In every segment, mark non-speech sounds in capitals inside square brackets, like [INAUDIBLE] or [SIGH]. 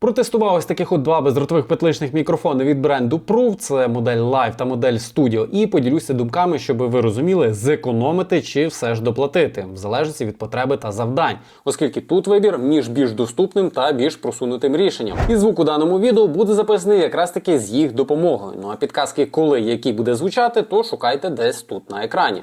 Протестував ось таких от два бездротових петличних мікрофони від бренду Proof, це модель Live та модель Studio, і поділюся думками, щоб ви розуміли, зекономити чи все ж доплатити, в залежності від потреби та завдань, оскільки тут вибір між більш доступним та більш просунутим рішенням. І звук у даному відео буде записаний якраз таки з їх допомогою. Ну а підказки, коли який буде звучати, то шукайте десь тут на екрані.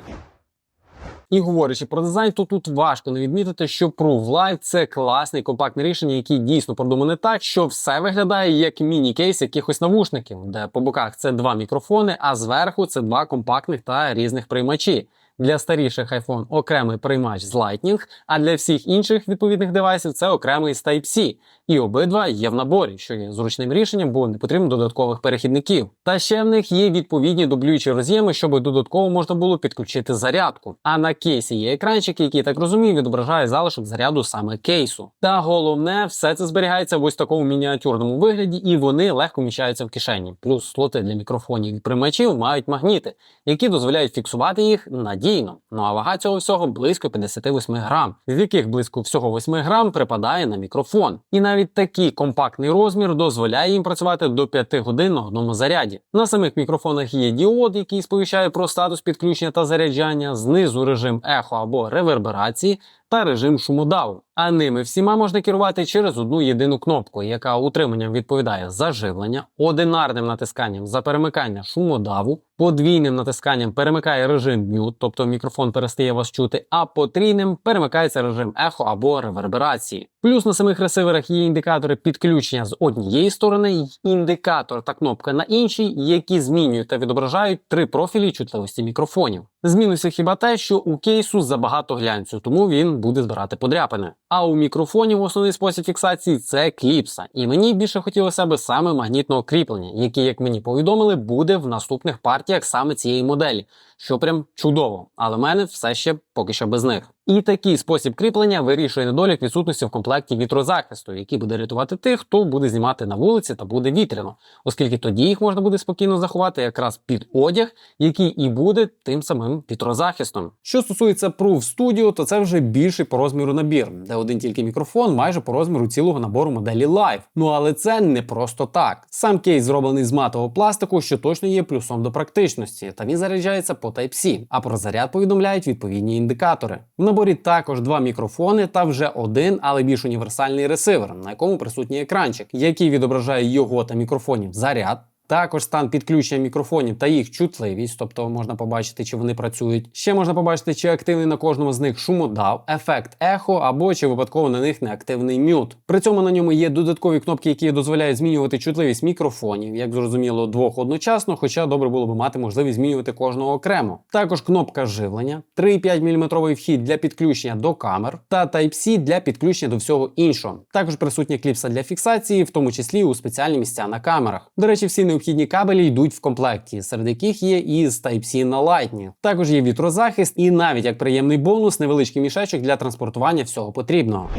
І говорячи про дизайн, то тут важко не відмітити, що Proof Live – це класне компактне рішення, яке дійсно продумане так, що все виглядає як міні-кейс якихось навушників, де по боках це два мікрофони, а зверху це два компактних та різних приймачі. Для старіших iPhone окремий приймач з Lightning, а для всіх інших відповідних девайсів це окремий з Type-C. І обидва є в наборі, що є зручним рішенням, бо не потрібно додаткових перехідників. Та ще в них є відповідні дублюючі роз'єми, щоб додатково можна було підключити зарядку. А на кейсі є екранчик, який так розумію, відображає залишок заряду саме кейсу. Та головне, все це зберігається в ось такому мініатюрному вигляді, і вони легко вміщаються в кишені. Плюс слоти для мікрофонів і приймачів мають магніти, які дозволяють фіксувати їх надійно. Ну а вага цього всього близько 58 грам, з яких близько всього 8 грам припадає на мікрофон. І навіть такий компактний розмір дозволяє їм працювати до 5 годин на одному заряді. На самих мікрофонах є діод, який сповіщає про статус підключення та заряджання, знизу режим ехо або реверберації. Та режим шумодаву. А ними всіма можна керувати через одну єдину кнопку, яка утриманням відповідає за живлення, одинарним натисканням за перемикання шумодаву, подвійним натисканням перемикає режим мют, тобто мікрофон перестає вас чути, а потрійним перемикається режим ехо або реверберації. Плюс на самих ресиверах є індикатори підключення з однієї сторони, індикатор та кнопка на іншій, які змінюють та відображають три профілі чутливості мікрофонів. З хіба те, що у кейсу забагато глянцю, тому він буде збирати подряпини. А у мікрофонів основний спосіб фіксації це кліпса. І мені більше хотілося б саме магнітного кріплення, яке, як мені повідомили, буде в наступних партіях саме цієї моделі, що прям чудово. Але в мене все ще поки що без них. І такий спосіб кріплення вирішує недолік відсутності в комплекті вітрозахисту, який буде рятувати тих, хто буде знімати на вулиці та буде вітряно, оскільки тоді їх можна буде спокійно заховати якраз під одяг, який і буде тим самим вітрозахистом. Що стосується Proof Studio, то це вже більший по розміру набір, де один тільки мікрофон майже по розміру цілого набору моделі Live. Ну але це не просто так. Сам кейс зроблений з матового пластику, що точно є плюсом до практичності, та він заряджається по Type-C, а про заряд повідомляють відповідні індикатори. Наборі також два мікрофони та вже один, але більш універсальний ресивер, на якому присутній екранчик, який відображає його та мікрофонів заряд. Також стан підключення мікрофонів та їх чутливість, тобто можна побачити, чи вони працюють. Ще можна побачити, чи активний на кожному з них шумодав, ефект ехо або чи випадково на них неактивний мют. При цьому на ньому є додаткові кнопки, які дозволяють змінювати чутливість мікрофонів, як зрозуміло, двох одночасно, хоча добре було б мати можливість змінювати кожного окремо. Також кнопка живлення, 3,5 мм вхід для підключення до камер та Type-C для підключення до всього іншого. Також присутня кліпса для фіксації, в тому числі у спеціальні місця на камерах. До речі, всі необхідні кабелі йдуть в комплекті, серед яких є і з Type-C на Lightning. Також є вітрозахист і навіть як приємний бонус, невеличкий мішечок для транспортування всього потрібного.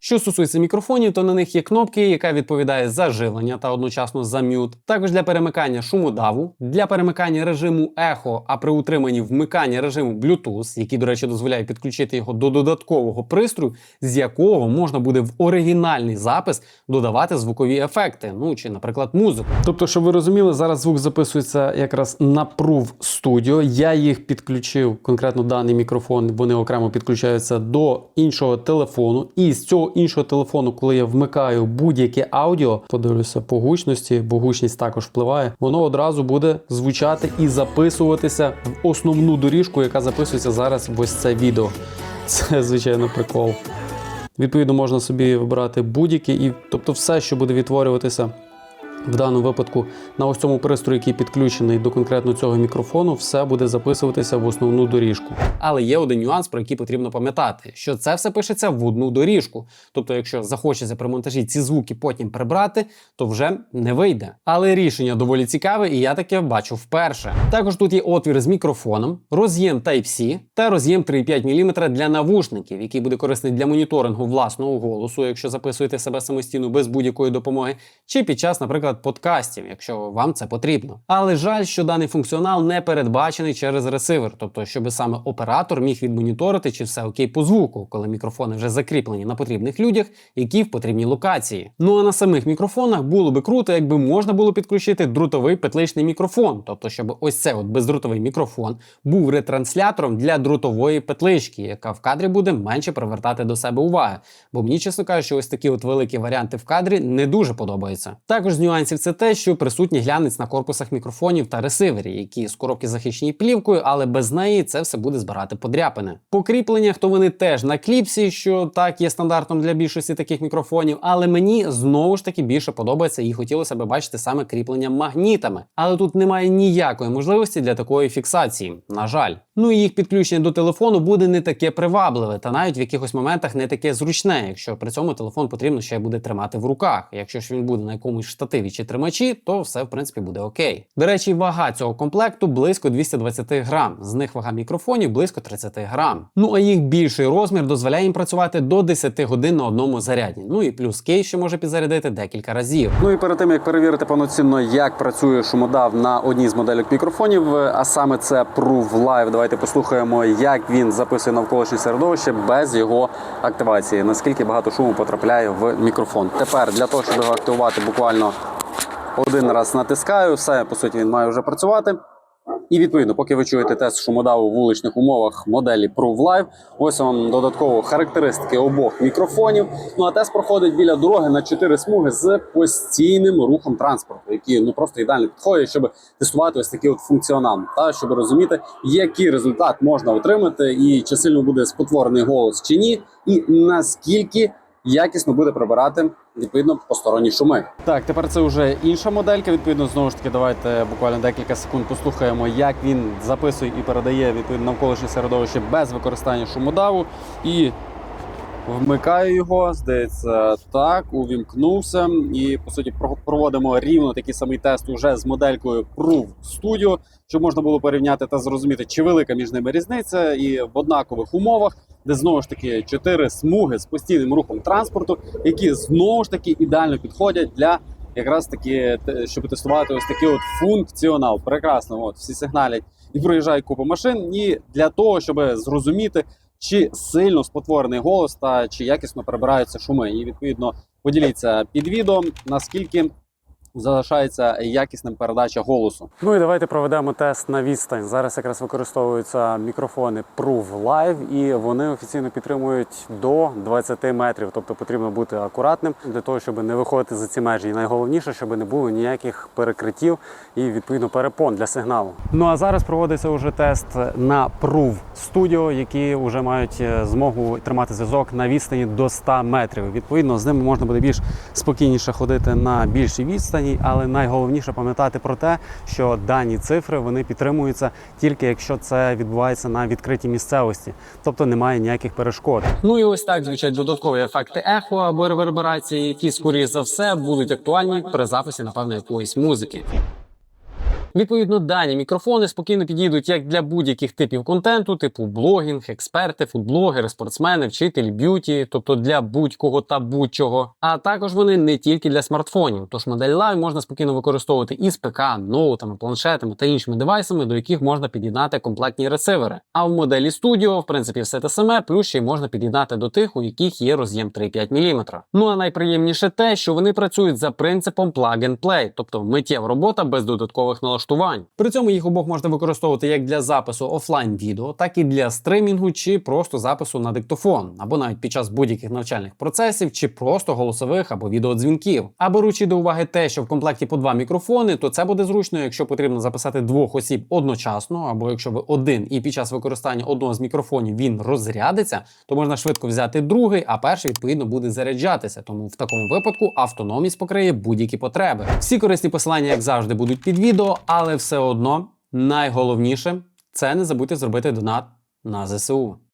Що стосується мікрофонів, то на них є кнопки, яка відповідає за живлення та одночасно за мют. Також для перемикання шумодаву, для перемикання режиму ехо, а при утриманні вмикання режиму Bluetooth, який, до речі, дозволяє підключити його до додаткового пристрою, з якого можна буде в оригінальний запис додавати звукові ефекти, ну чи, наприклад, музику. Тобто, щоб ви розуміли, зараз звук записується якраз на Proof Studio. Я їх підключив, конкретно даний мікрофон, вони окремо підключаються до іншого телефону. І з цього іншого телефону, коли я вмикаю будь-яке аудіо, подивлюся по гучності, бо гучність також впливає, воно одразу буде звучати і записуватися в основну доріжку, яка записується зараз в ось це відео. [LAUGHS] Це звичайно прикол. Відповідно, можна собі вибрати будь-які, і тобто все, що буде відтворюватися в даному випадку на ось цьому пристрої, який підключений до конкретно цього мікрофону, все буде записуватися в основну доріжку. Але є один нюанс, про який потрібно пам'ятати, що це все пишеться в одну доріжку. Тобто, якщо захочеться при монтажі ці звуки потім прибрати, то вже не вийде. Але рішення доволі цікаве, і я таке бачу вперше. Також тут є отвір з мікрофоном, роз'єм Type-C та роз'єм 3,5 мм для навушників, який буде корисний для моніторингу власного голосу, якщо записуєте себе самостійно без будь-якої допомоги, чи під час, наприклад, подкастів, якщо вам це потрібно. Але жаль, що даний функціонал не передбачений через ресивер, тобто, щоб саме оператор міг відмоніторити, чи все окей по звуку, коли мікрофони вже закріплені на потрібних людях, які в потрібній локації. Ну а на самих мікрофонах було би круто, якби можна було підключити друтовий петличний мікрофон, тобто, щоб ось це от бездрутовий мікрофон був ретранслятором для друтової петлички, яка в кадрі буде менше привертати до себе уваги. Бо мені, чесно кажучи, ось такі от великі варіанти в кадрі не дуже подобаються. Також з нюансів це те, що присутній глянець на корпусах мікрофонів та ресивері, які з коробки захищені плівкою, але без неї це все буде збирати подряпини. По кріпленнях то вони теж на кліпсі, що так є стандартом для більшості таких мікрофонів, але мені знову ж таки більше подобається і хотілося б бачити саме кріплення магнітами. Але тут немає ніякої можливості для такої фіксації, на жаль. Ну і їх підключення до телефону буде не таке привабливе, та навіть в якихось моментах не таке зручне, якщо при цьому телефон потрібно ще буде тримати в руках. Якщо ж він буде на якомусь штативі чи тримачі, то все в принципі буде окей. До речі, вага цього комплекту близько 220 грам. З них вага мікрофонів близько 30 грам. Ну а їх більший розмір дозволяє їм працювати до 10 годин на одному заряді. Ну і плюс кейс ще може підзарядити декілька разів. Ну і перед тим як перевірити повноцінно, як працює шумодав на одній з моделек мікрофонів, а саме це Proof Live. Давайте послухаємо, як він записує навколишнє середовище без його активації. Наскільки багато шуму потрапляє в мікрофон. Тепер для того, щоб його активувати, буквально один раз натискаю, все по суті він має вже працювати. І відповідно, поки ви чуєте тест шумодаву в вуличних умовах моделі Proof Live, ось вам додатково характеристики обох мікрофонів. Ну а тест проходить біля дороги на 4 смуги з постійним рухом транспорту, які ну просто ідеально підходять, щоб тестувати ось такий от функціонал, та щоб розуміти, який результат можна отримати, і чи сильно буде спотворений голос чи ні, і наскільки якісно буде прибирати відповідно посторонні шуми. Так, тепер це вже інша моделька. Відповідно, знову ж таки, давайте буквально декілька секунд послухаємо, як він записує і передає відповідно навколишнє середовище без використання шумодаву. І вмикаю його, здається, так, увімкнувся. І по суті проводимо рівно такий самий тест уже з моделькою Proof Studio, щоб можна було порівняти та зрозуміти, чи велика між ними різниця, і в однакових умовах, де знову ж таки чотири смуги з постійним рухом транспорту, які знову ж таки ідеально підходять для. Якраз таки, щоб тестувати ось такий от функціонал. Прекрасно, от всі сигналять і проїжджає купа машин. І для того, щоб зрозуміти, чи сильно спотворений голос та чи якісно перебираються шуми. І відповідно поділіться під відео, наскільки залишається якісним передача голосу. Ну і давайте проведемо тест на відстань. Зараз якраз використовуються мікрофони Proof Live, і вони офіційно підтримують до 20 метрів. Тобто потрібно бути акуратним для того, щоб не виходити за ці межі. І найголовніше, щоб не було ніяких перекриттів і відповідно перепон для сигналу. Ну а зараз проводиться вже тест на Proof Studio, які вже мають е, змогу тримати зв'язок на відстані до 100 метрів. Відповідно, з ними можна буде більш спокійніше ходити на більшій відстані, але найголовніше пам'ятати про те, що дані цифри вони підтримуються тільки якщо це відбувається на відкритій місцевості, тобто немає ніяких перешкод. Ну і ось так звучать додаткові ефекти ехо або реверберації, які скоріше за все будуть актуальні при записі, напевно, якоїсь музики. Відповідно, дані мікрофони спокійно підійдуть як для будь-яких типів контенту, типу блогінг, експерти, фудблогери, спортсмени, вчителі, б'юті, тобто для будь-кого та будь-чого. А також вони не тільки для смартфонів. Тож модель Live можна спокійно використовувати і з ПК, ноутами, планшетами та іншими девайсами, до яких можна під'єднати комплектні ресивери. А в моделі Studio, в принципі, все те саме, плюс ще й можна під'єднати до тих, у яких є роз'єм 3,5 мм. Ну а найприємніше те, що вони працюють за принципом plug and play, тобто миттєва робота без додаткових налаштувань. При цьому їх обох можна використовувати як для запису офлайн відео, так і для стримінгу чи просто запису на диктофон, або навіть під час будь-яких навчальних процесів, чи просто голосових або відеодзвінків. А беручи до уваги те, що в комплекті по два мікрофони, то це буде зручно, якщо потрібно записати двох осіб одночасно, або якщо ви один і під час використання одного з мікрофонів він розрядиться, то можна швидко взяти другий, а перший відповідно буде заряджатися. Тому в такому випадку автономність покриє будь-які потреби. Всі корисні посилання, як завжди, будуть під відео, але все одно найголовніше це не забудьте зробити донат на ЗСУ.